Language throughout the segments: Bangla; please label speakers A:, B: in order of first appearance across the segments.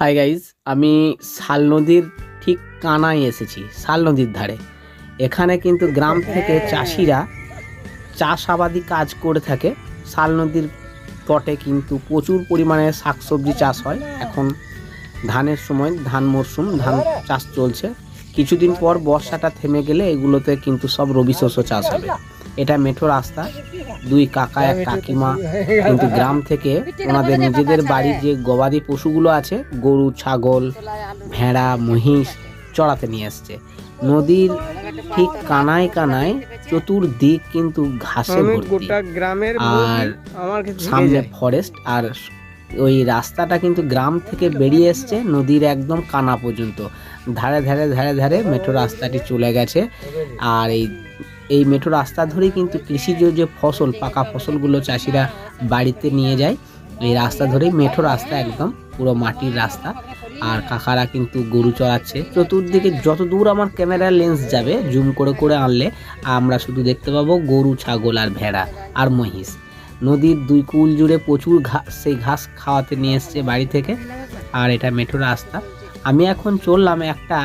A: হাই গাইজ আমি শাল নদীর ঠিক কানায় এসেছি শাল নদীর ধারে। এখানে কিন্তু গ্রাম থেকে চাষিরা চাষাবাদি কাজ করে থাকে। শাল নদীর তটে কিন্তু প্রচুর পরিমাণে শাকসবজি চাষ হয়। এখন ধানের সময় ধান মরশুম ধান চাষ চলছে। কিছুদিন পর বর্ষাটা থেমে গেলে এগুলোতে কিন্তু সব রবি শস্য চাষ হবে। এটা মেঠো রাস্তা। দুই কাকা এক কাকিমা। কিন্তু গ্রাম থেকে ওনাদের নিজেদের বাড়ির যে গবাদি পশুগুলো আছে গরু ছাগল ভেড়া মহিষ চড়াতে নিয়ে আসছে নদীর ঠিক কানায় কানায় চতুর্দিক কিন্তু ঘাসে ভর্তি।
B: গ্রামের
A: আর সামনে ফরেস্ট আর ওই রাস্তাটা কিন্তু গ্রাম থেকে বেরিয়ে এসছে নদীর একদম কানা পর্যন্ত। ধারে ধারে ধারে ধারে মেঠো রাস্তাটি চলে গেছে। আর এই এই মেট্রো রাস্তা ধরেই কিন্তু কৃষিজ যে ফসল, পাকা ফসলগুলো চাষিরা বাড়িতে নিয়ে যায়, এই রাস্তা ধরেই মেঠো রাস্তা একদম পুরো মাটির রাস্তা। আর কাকারা কিন্তু গরু চড়াচ্ছে। চতুর্দিকে যত দূর আমার ক্যামেরার লেন্স যাবে, জুম করে করে আনলে আমরা শুধু দেখতে পাবো গরু, ছাগল আর ভেড়া আর মহিষ। নদীর দুই কুল জুড়ে প্রচুর ঘাস সেই ঘাস খাওয়াতে নিয়ে এসছে বাড়ি থেকে। আর এটা মেঠো রাস্তা। আমি এখন চললাম একটা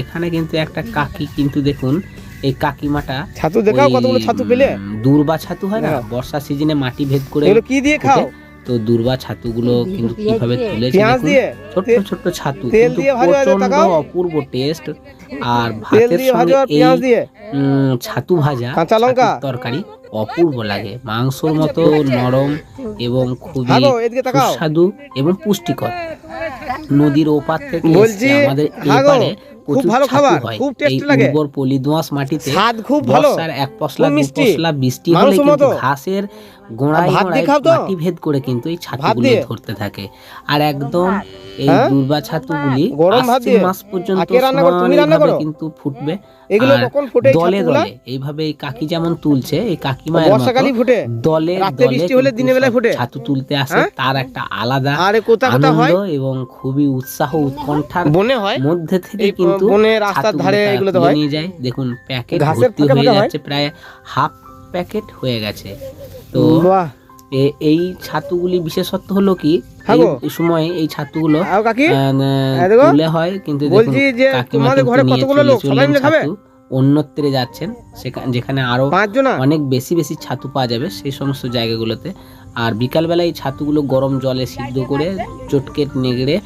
A: এখানে কিন্তু একটা কাকি কিন্তু দেখুন এই কাকিমাটা
B: ছাতু দেখাও কতগুলো ছাতু পেলে?
A: দূর্বা ছাতু হয় না। বর্ষা সিজনে মাটি ভেদ করে
B: এগুলো কি দিয়ে খাও।
A: তো দূর্বা ছাতুগুলো কিন্তু কীভাবে তুলেছে
B: পেঁয়াজ
A: দেখুন। ছোট্ট ছোট্ট ছাতু কিন্তু
B: প্রচণ্ড
A: অপূর্ব টেস্ট আর ভাতের সঙ্গে এই ছাতু ভাজা
B: কাঁচা লঙ্কা?
A: তরকারি অপূর্ব লাগে। মাংসর মতো নরম এবং খুবই সুস্বাদু এবং পুষ্টিকর। নদীর ওপার থেকে আমাদের এপারে
B: খুব ভালো খাবার, খুব
A: এই
B: লাগে।
A: উর্বর পলি দোঁয়াশ মাটিতে
B: স্বাদ খুব ভালো।
A: বর্ষার এক পশলা দু পশলা বৃষ্টি হলে কিন্তু ঘাসের গোড়ায় গোড়ায় মাটি ভেদ করে কিন্তু এই ছাতুগুলো ধরতে থাকে। আর একদম এই
B: হ্যাঁ?
A: দুর্বা ছাতুগুলি আশ্বিন মাস পর্যন্ত সমানভাবে কিন্তু ফুটবে।
B: এগুলো কখন ফোটে
A: দলে দলে এইভাবে এই কাকি যেমন তুলছে এই কাকিমায়ের
B: বর্ষাকালই ফুটে।
A: দলে
B: বৃষ্টি হলে
A: কিন্তু
B: দিনের বেলায় ফোটে?
A: ছাতু তুলতে আসে
B: হ্যাঁ?
A: তার একটা আলাদা
B: আরে কোথা কোথা হয়।
A: এবং খুবই উৎসাহ উৎকণ্ঠার
B: বনে হয়
A: মধ্যে থেকে
B: এই
A: কিন্তু
B: বনে রাস্তার ধারে এগুলোতে হয়।
A: নিয়ে যায়। দেখুন প্যাকেট ভর্তি হয়ে যাচ্ছে প্রায় হাফ প্যাকেট হয়ে গেছে। তো এই ছাতুগুলি বিশেষত্ব হলো কি?
B: হ্যাঁ
A: এই। এই সময় এই ছাতুগুলো
B: হ্যাঁ দেখো।
A: তুলে হয় কিন্তু
B: বলছি যে তোমাদের ঘরে কতগুলো লোক? সবাই মিলে খাবে?
A: অন্যত্রে যাচ্ছেন। সেখানে যেখানে
B: আরও
A: অনেক বেশি বেশি ছাতু পাওয়া যাবে সেই সমস্ত জায়গাগুলোতে। আর বিকালবেলা এই ছাতুগুলো গরম জলে সিদ্ধ করে চটকে নেগড়ে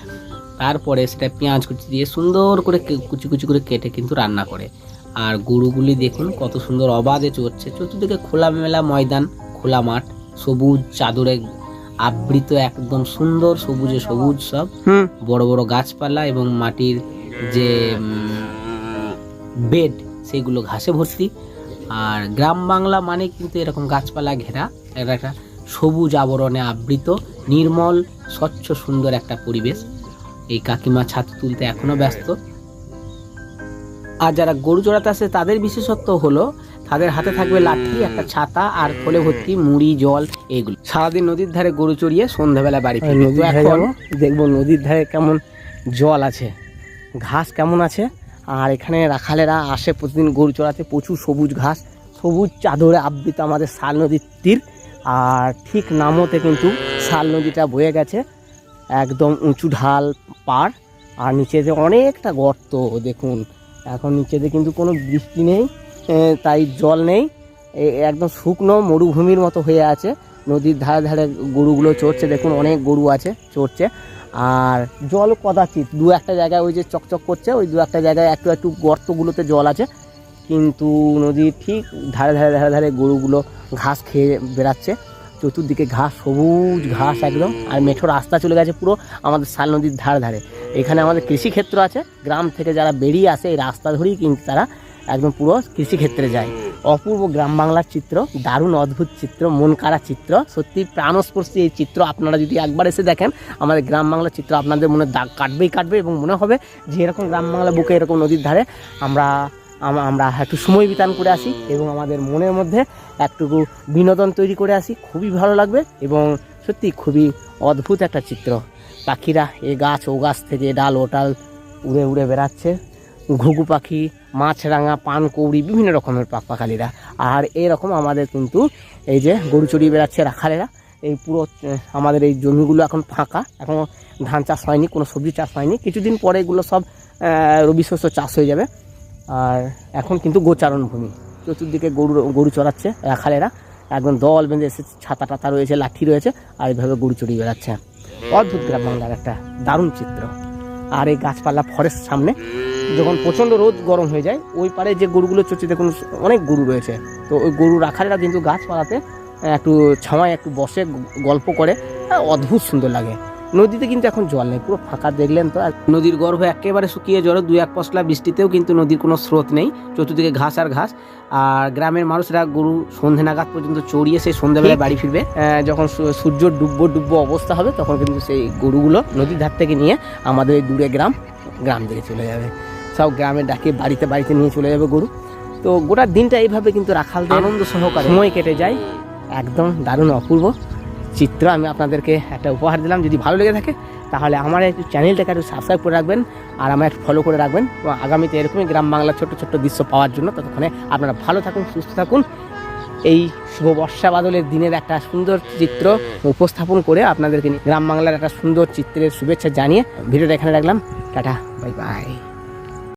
A: তারপরে সেটা পেঁয়াজ কুচি দিয়ে সুন্দর করে কুচি কুচি করে কেটে কিন্তু রান্না করে। আর গরুগুলি দেখুন কত সুন্দর অবাধে চড়ছে। চতুর্দিকে খোলামেলা ময়দান খোলা মাঠ সবুজ চাদরে আবৃত একদম সুন্দর সবুজে সবুজ সব।
B: হুম।
A: বড় বড় গাছপালা এবং মাটির যে বেড সেগুলো ঘাসে ভর্তি। আর গ্রাম বাংলা মানে কিন্তু এরকম গাছপালা ঘেরা একটা সবুজ আবরণে আবৃত নির্মল স্বচ্ছ সুন্দর একটা পরিবেশ। এই কাকিমা ছাতু তুলতে এখনও ব্যস্ত। আর যারা গরু চড়াতে আসে তাদের বিশেষত্ব হলো তাদের হাতে থাকবে লাঠি একটা ছাতা আর থলে ভর্তি মুড়ি জল এগুলো। সারাদিন নদীর ধারে গরু চড়িয়ে সন্ধ্যাবেলা বাড়ি এখন
B: দেখব নদীর ধারে কেমন জল আছে ঘাস কেমন আছে আর এখানে রাখালেরা আসে প্রতিদিন গরু চড়াতে প্রচুর সবুজ ঘাস সবুজ চাদরে আবৃত আমাদের শাল নদীর তীর আর ঠিক নামতে কিন্তু শাল নদীটা বয়ে গেছে। একদম উঁচু ঢাল পার আর নিচেতে অনেকটা গর্ত, দেখুন, এখন নিচেতে কিন্তু কোনো বৃষ্টি নেই তাই জল নেই একদম শুকনো মরুভূমির মতো হয়ে আছে, নদীর ধারে ধারে গরুগুলো চড়ছে, দেখুন অনেক গরু আছে, চড়ছে, আর জল কদাচিত দু একটা জায়গায় ওই যে চকচক করছে, ওই দু একটা জায়গায় একটু একটু গর্তগুলোতে জল আছে, কিন্তু নদীর ঠিক ধারে ধারে ধারে ধারে গরুগুলো ঘাস খেয়ে বেড়াচ্ছে চতুর্দিকে ঘাস, সবুজ ঘাস একদম। আর মেঠো রাস্তা চলে গেছে পুরো আমাদের শাল নদীর ধার ধারে। এখানে আমাদের কৃষিক্ষেত্র আছে। গ্রাম থেকে যারা বেরিয়ে আসে এই রাস্তা ধরেই কিন্তু তারা একদম পুরো কৃষিক্ষেত্রে যায়। অপূর্ব গ্রাম বাংলার চিত্র, দারুণ অদ্ভুত চিত্র, মন কাড়া চিত্র। সত্যি প্রাণস্পর্শী এই চিত্র আপনারা যদি একবার এসে দেখেন, আমাদের গ্রাম বাংলার চিত্র আপনাদের মনে দাগ কাটবেই কাটবে এবং মনে হবে যে এরকম গ্রাম বাংলা বুকে এরকম নদীর ধারে আমরা আম- আমরা একটু সময় বিতান করে আসি এবং আমাদের মনের মধ্যে একটুকু বিনোদন তৈরি করে আসি। খুবই ভালো লাগবে এবং সত্যি খুবই অদ্ভুত একটা চিত্র। পাখিরা এ গাছ, ও গাছ থেকে ডাল, ও ডাল উড়ে উড়ে বেড়াচ্ছে। ঘুঘু পাখি, মাছরাঙা, পানকৌড়ি, বিভিন্ন রকমের পাক পাখালিরা। আর এরকম আমাদের কিন্তু এই যে গরু চড়িয়ে বেড়াচ্ছে রাখালেরা। এই পুরো আমাদের এই জমিগুলো এখন ফাঁকা। এখন ধান চাষ হয়নি, কোনো সবজি চাষ হয়নি। কিছুদিন পরে এগুলো সব রবি শস্য চাষ হয়ে যাবে। আর এখন কিন্তু গোচারণ ভূমি। চতুর্দিকে গরু গরু চড়াচ্ছে রাখালেরা। একদম দল বেঁধে এসেছে ছাতা টাতা রয়েছে, লাঠি রয়েছে, আর এইভাবে গরু চড়িয়ে বেড়াচ্ছে। অদ্ভুত গ্রাম বাংলার একটা দারুণ চিত্র। আর এই গাছপালা ফরেস্ট সামনে, যখন প্রচণ্ড রোদ গরম হয়ে যায়, ওই পারে যে গরুগুলো চড়ছে, দেখুন, অনেক গরু রয়েছে। তো ওই গরু রাখালেরা কিন্তু গাছপালাতে একটু ছাওয়ায় একটু বসে গল্প করে। অদ্ভুত সুন্দর লাগে। নদীতে কিন্তু এখন জল নেই পুরো ফাঁকা দেখলেন তো। আর
A: নদীর গর্ভ একেবারে শুকিয়ে জড়ো দু এক পশলা বৃষ্টিতেও কিন্তু নদীর কোনো স্রোত নেই চতুর্দিকে ঘাস আর ঘাস। আর গ্রামের মানুষরা গরু সন্ধে নাগাদ পর্যন্ত চড়িয়ে সেই সন্ধ্যাবেলায় বাড়ি ফিরবে।
B: যখন সূর্য ডুববো ডুববো অবস্থা হবে তখন কিন্তু সেই গরুগুলো নদীর ধার থেকে নিয়ে আমাদের এই দূরে গ্রাম গ্রাম দিকে চলে যাবে। সব গ্রামে ডাকে বাড়িতে বাড়িতে নিয়ে চলে যাবে গরু। তো গোটা দিনটা এইভাবে কিন্তু রাখাল
A: আনন্দ সহকারে।
B: সময় কেটে যায়। একদম দারুণ অপূর্ব। চিত্র আমি আপনাদেরকে একটা উপহার দিলাম। যদি ভালো লেগে থাকে, তাহলে আমার একটু চ্যানেলটাকে একটু সাবস্ক্রাইব করে রাখবেন আর আমার একটু ফলো করে রাখবেন। এবং আগামীতে এরকমই গ্রাম বাংলার ছোট্ট ছোট্ট দৃশ্য পাওয়ার জন্য ততক্ষণে আপনারা ভালো থাকুন, সুস্থ থাকুন। এই শুভ বর্ষা বাদলের দিনের একটা সুন্দর চিত্র উপস্থাপন করে আপনাদেরকে গ্রাম বাংলার একটা সুন্দর চিত্রের শুভেচ্ছা জানিয়ে ভিডিওটা এখানে রাখলাম। Tata bye bye